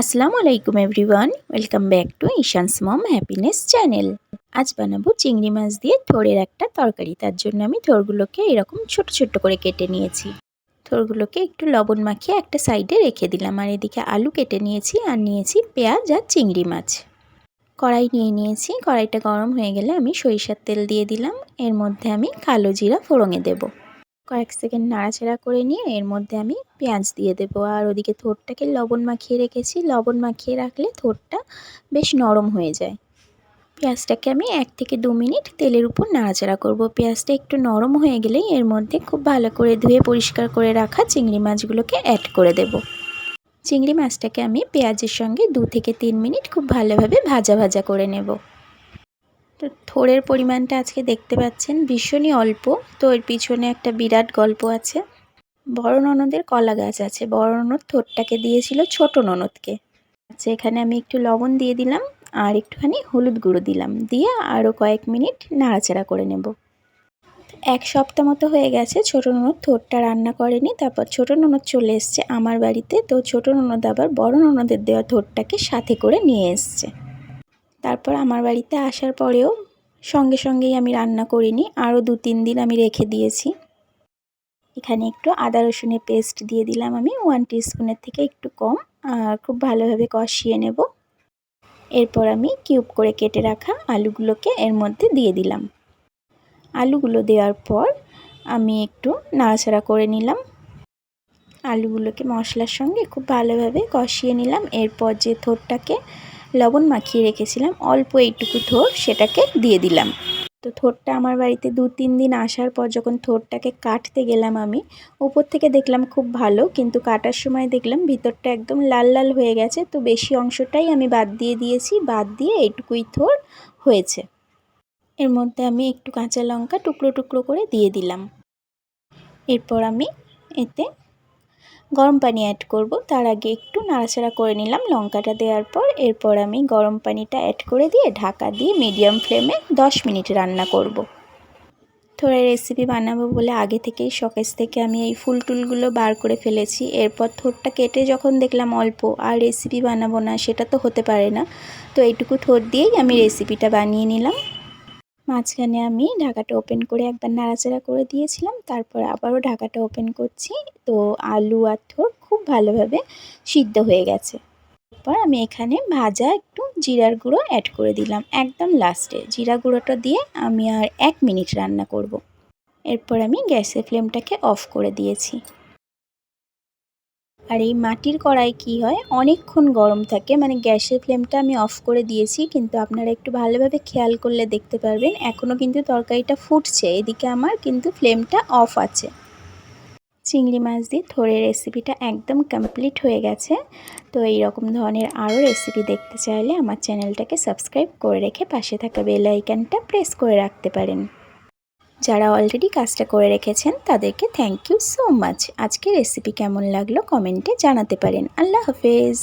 আসসালামু আলাইকুম everyone, welcome back to Ishan's mom happiness channel. আজ বানাবো চিংড়ি মাছ দিয়ে থোড়ের একটা তরকারি, তার জন্য আমি থোড়গুলোকে এরকম ছোট ছোট করে কেটে নিয়েছি। থোড়গুলোকে একটু লবণ মাখিয়ে একটা সাইডে রেখে দিলাম, আর এদিকে আলু কেটে নিয়েছি আর নিয়েছি পেঁয়াজ আর চিংড়ি মাছ। কড়াই নিয়ে নিয়েছি, কড়াইটা গরম হয়ে গেলে আমি সরিষার তেল দিয়ে দিলাম, এর মধ্যে আমি কালো জিরা ফোড়ঙে দেবো। কয়েক সেকেন্ড নাড়াচাড়া করে নিয়ে এর মধ্যে আমি পেঁয়াজ দিয়ে দেবো। আর ওদিকে থোরটাকে লবণ মাখিয়ে রেখেছি। লবণ মাখিয়ে রাখলে থোরটা বেশ নরম হয়ে যায়। পেঁয়াজটাকে আমি এক থেকে দু মিনিট তেলের উপর নাড়াচাড়া করব। পেঁয়াজটা একটু নরম হয়ে গেলেই এর মধ্যে খুব ভালো করে ধুয়ে পরিষ্কার করে রাখা চিংড়ি মাছগুলোকে অ্যাড করে দেব। চিংড়ি মাছটাকে আমি পেঁয়াজের সঙ্গে দু থেকে তিন মিনিট খুব ভালোভাবে ভাজা ভাজা করে নেব। তো থোড়ের পরিমাণটা আজকে দেখতে পাচ্ছেন, ভীষণই অল্প। তো এর পিছনে একটা বিরাট গল্প আছে। বড় ননদের কলা গাছ আছে। বড় ননদ থোরটাকে দিয়েছিল ছোট ননদকে। আচ্ছা এখানে আমি একটু লবণ দিয়ে দিলাম আর একটুখানি হলুদ গুঁড়ো দিলাম। দিয়ে আরও কয়েক মিনিট নাড়াচাড়া করে নেব। এক সপ্তাহ মতো হয়ে গেছে, ছোটো ননদ থোরটা রান্না করেনি। তারপর ছোটো ননদ চলে এসছে আমার বাড়িতে। তো ছোটো ননদ আবার বড় ননদের দেওয়া থোরটাকে সাথে করে নিয়ে এসছে। তারপর আমার বাড়িতে আসার পরেও সঙ্গে সঙ্গেই আমি রান্না করিনি, আরও দু তিন দিন আমি রেখে দিয়েছি। এখানে একটু আদা রসুনের পেস্ট দিয়ে দিলাম আমি ওয়ান স্পুনের থেকে একটু কম, আর খুব ভালোভাবে কষিয়ে নেব। এরপর আমি কিউব করে কেটে রাখা আলুগুলোকে এর মধ্যে দিয়ে দিলাম। আলুগুলো দেওয়ার পর আমি একটু নাড়াচাড়া করে নিলাম। আলুগুলোকে মশলার সঙ্গে খুব ভালোভাবে কষিয়ে নিলাম। এরপর যে থোরটাকে লবণ মাখিয়ে রেখেছিলাম, অল্প এইটুকু থোর সেটাকে দিয়ে দিলাম। তো থোরটা আমার বাড়িতে দু তিন দিন আসার পর যখন থোরটাকে কাটতে গেলাম আমি, উপর থেকে দেখলাম খুব ভালো, কিন্তু কাটার সময় দেখলাম ভিতরটা একদম লাল লাল হয়ে গেছে, তো বেশি অংশটাই আমি বাদ দিয়ে দিয়েছি, বাদ দিয়ে এইটুকুই থোর হয়েছে। এর মধ্যে আমি একটু কাঁচা লঙ্কা টুকরো টুকরো করে দিয়ে দিলাম। এরপর আমি এতে গরম পানি অ্যাড করব। তার আগে একটু নাড়াচাড়া করে নিলাম। লঙ্কাটা দেওয়ার পর এরপর আমি গরম পানিটা অ্যাড করে দিয়ে ঢাকা দিয়ে মিডিয়াম ফ্লেমে 10 মিনিট রান্না করব। থোড়া রেসিপি বানাবো বলে আগে থেকেই শকেস থেকে আমি এই ফুল টুলগুলো বার করে ফেলেছি। এরপর থোরটা কেটে যখন দেখলাম অল্প, আর রেসিপি বানাবো না, সেটা তো হতে পারে না। তো এইটুকু থোর দিয়েই আমি রেসিপিটা বানিয়ে নিলাম। মাঝখানে আমি ঢাকাটা ওপেন করে একবার নাড়াচাড়া করে দিয়েছিলাম। তারপর আবারও ঢাকাটা ওপেন করছি। তো আলু আর থোর খুব ভালোভাবে সিদ্ধ হয়ে গেছে। এরপর আমি এখানে ভাজা একটু জিরার গুঁড়ো অ্যাড করে দিলাম। একদম লাস্টে জিরা গুঁড়োটা দিয়ে আমি আর এক মিনিট রান্না করব। এরপর আমি গ্যাসের ফ্লেমটাকে অফ করে দিয়েছি। আর এই মাটির কড়াই কি হয়? অনেকক্ষণ গরম থাকে। মানে গ্যাসের ফ্লেমটা আমি অফ করে দিয়েছি, কিন্তু আপনারা একটু ভালোভাবে খেয়াল করলে দেখতে পারবেন। এখনও কিন্তু তরকারিটা ফুটছে, এদিকে আমার কিন্তু ফ্লেমটা অফ আছে। চিংড়ি মাছ দিয়ে থোড়ের রেসিপিটা একদম কমপ্লিট হয়ে গেছে। তো এই রকম ধরনের আরও রেসিপি দেখতে চাইলে আমার চ্যানেলটাকে সাবস্ক্রাইব করে রেখে পাশে থাকা বেল প্রেস করে রাখতে পারেন। যারা অলরেডি কাজটা করে রেখেছেন, তাদেরকে থ্যাংক ইউ সো মাচ আজকে রেসিপি কেমন লাগল কমেন্টে জানাতে পারেন। আল্লাহ হাফেজ।